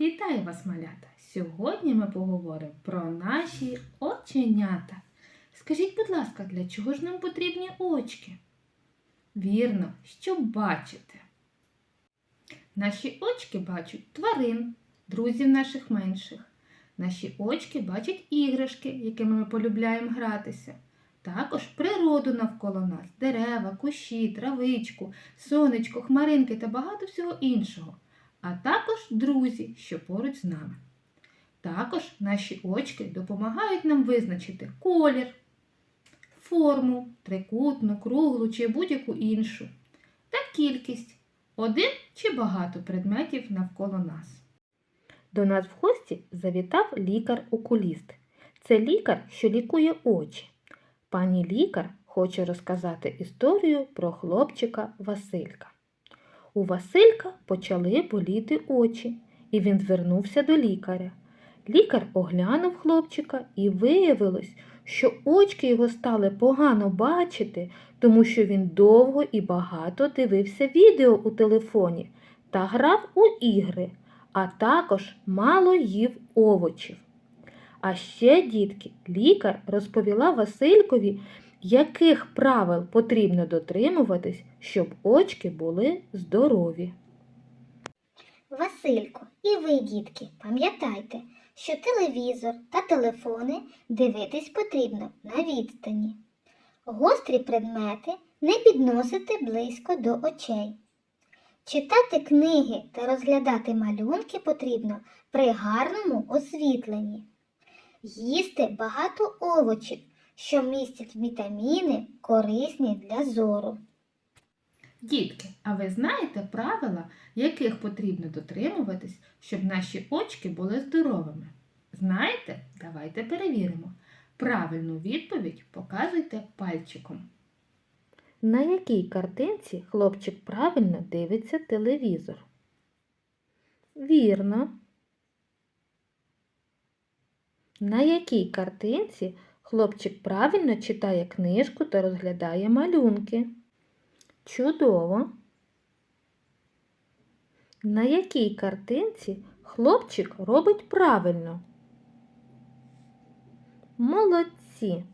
Вітаю вас, малята! Сьогодні ми поговоримо про наші оченята. Скажіть, будь ласка, для чого ж нам потрібні очки? Вірно, щоб бачити. Наші очки бачать тварин, друзів наших менших. Наші очки бачать іграшки, якими ми полюбляємо гратися. Також природу навколо нас, дерева, кущі, травичку, сонечко, хмаринки та багато всього іншого а також друзі, що поруч з нами. Також наші очки допомагають нам визначити колір, форму, трикутну, круглу чи будь-яку іншу, та кількість один чи багато предметів навколо нас. До нас в гості завітав лікар-окуліст. Це лікар, що лікує очі. Пані лікар хоче розказати історію про хлопчика Василька. У Василька почали боліти очі, і він звернувся до лікаря. Лікар оглянув хлопчика і виявилось, що очки його стали погано бачити, тому що він довго і багато дивився відео у телефоні та грав у ігри, а також мало їв овочів. А ще, дітки, лікар розповіла Василькові, яких правил потрібно дотримуватись, щоб очки були здорові. Василько, і ви, дітки, пам'ятайте, що телевізор та телефони дивитись потрібно на відстані. Гострі предмети не підносити близько до очей. Читати книги та розглядати малюнки потрібно при гарному освітленні. Їсти багато овочів, що містять вітаміни, корисні для зору. Дітки, а ви знаєте правила, яких потрібно дотримуватись, щоб наші очки були здоровими? Знаєте? Давайте перевіримо. Правильну відповідь показуйте пальчиком. На якій картинці хлопчик правильно дивиться телевізор? Вірно. На якій картинці хлопчик правильно читає книжку та розглядає малюнки? Чудово. На якій картинці хлопчик робить правильно? Молодці.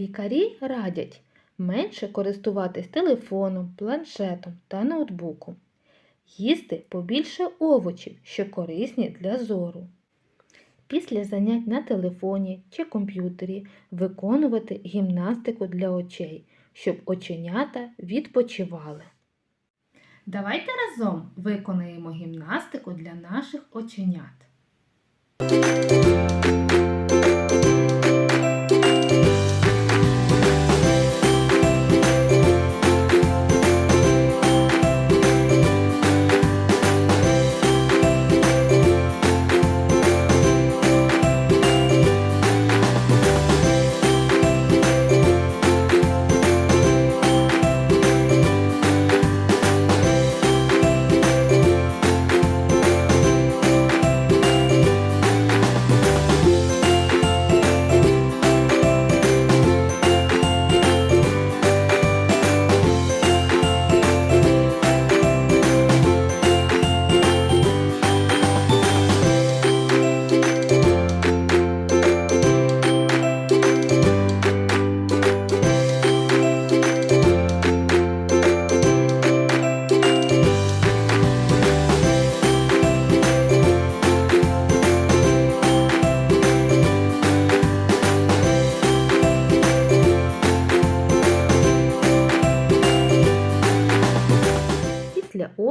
Лікарі радять менше користуватись телефоном, планшетом та ноутбуком. Їсти побільше овочів, що корисні для зору. Після занять на телефоні чи комп'ютері виконувати гімнастику для очей, щоб оченята відпочивали. Давайте разом виконаємо гімнастику для наших оченят.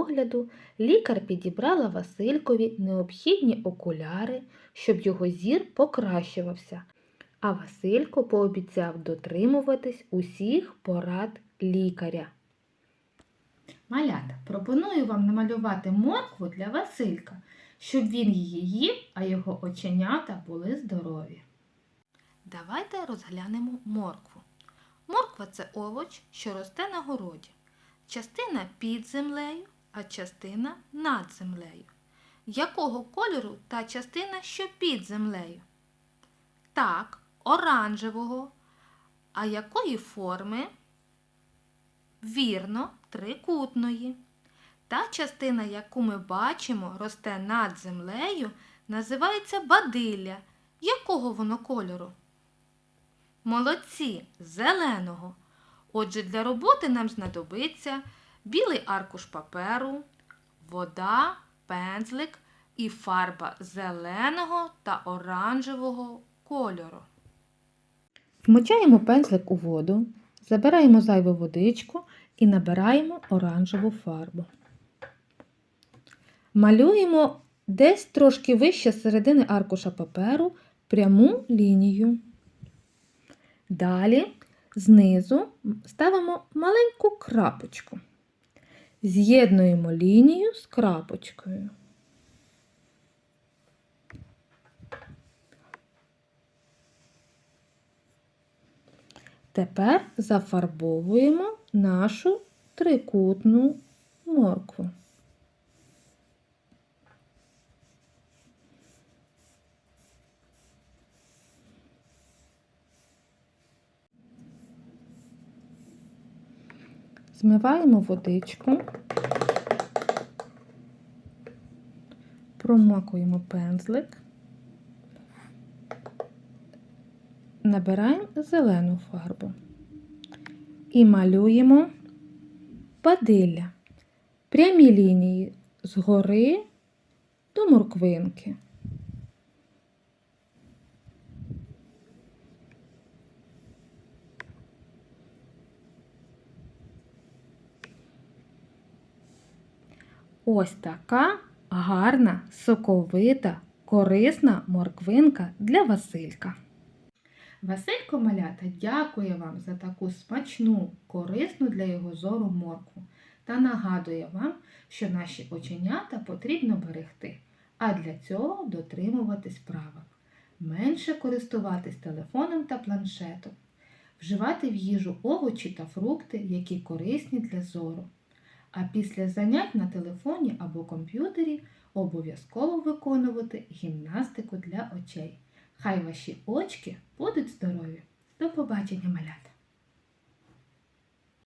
Огляду лікар підібрала Василькові необхідні окуляри, щоб його зір покращувався, а Василько пообіцяв дотримуватись усіх порад лікаря. Малята, пропоную вам намалювати моркву для Василька, щоб він її їв, а його оченята були здорові. Давайте розглянемо моркву. Морква це овоч, що росте на городі. Частина під землею, а частина над землею. Якого кольору та частина, що під землею? Так, оранжевого. А якої форми? Вірно, трикутної. Та частина, яку ми бачимо, росте над землею, називається бадилля. Якого воно кольору? Молодці, зеленого. Отже, для роботи нам знадобиться білий аркуш паперу, вода, пензлик і фарба зеленого та оранжевого кольору. Вмочаємо пензлик у воду, забираємо зайву водичку і набираємо оранжеву фарбу. Малюємо десь трошки вище середини аркуша паперу пряму лінію. Далі знизу ставимо маленьку крапочку. З'єднуємо лінію з крапочкою. Тепер зафарбовуємо нашу трикутну моркву. Змиваємо водичку, промакуємо пензлик, набираємо зелену фарбу і малюємо падилля. Прямі лінії згори до морквинки. Ось така гарна, соковита, корисна морквинка для Василька. Василько малята дякує вам за таку смачну, корисну для його зору моркву та нагадує вам, що наші оченята потрібно берегти, а для цього дотримуватись правил. Менше користуватись телефоном та планшетом, вживати в їжу овочі та фрукти, які корисні для зору. А після занять на телефоні або комп'ютері обов'язково виконувати гімнастику для очей. Хай ваші очки будуть здорові. До побачення, малята!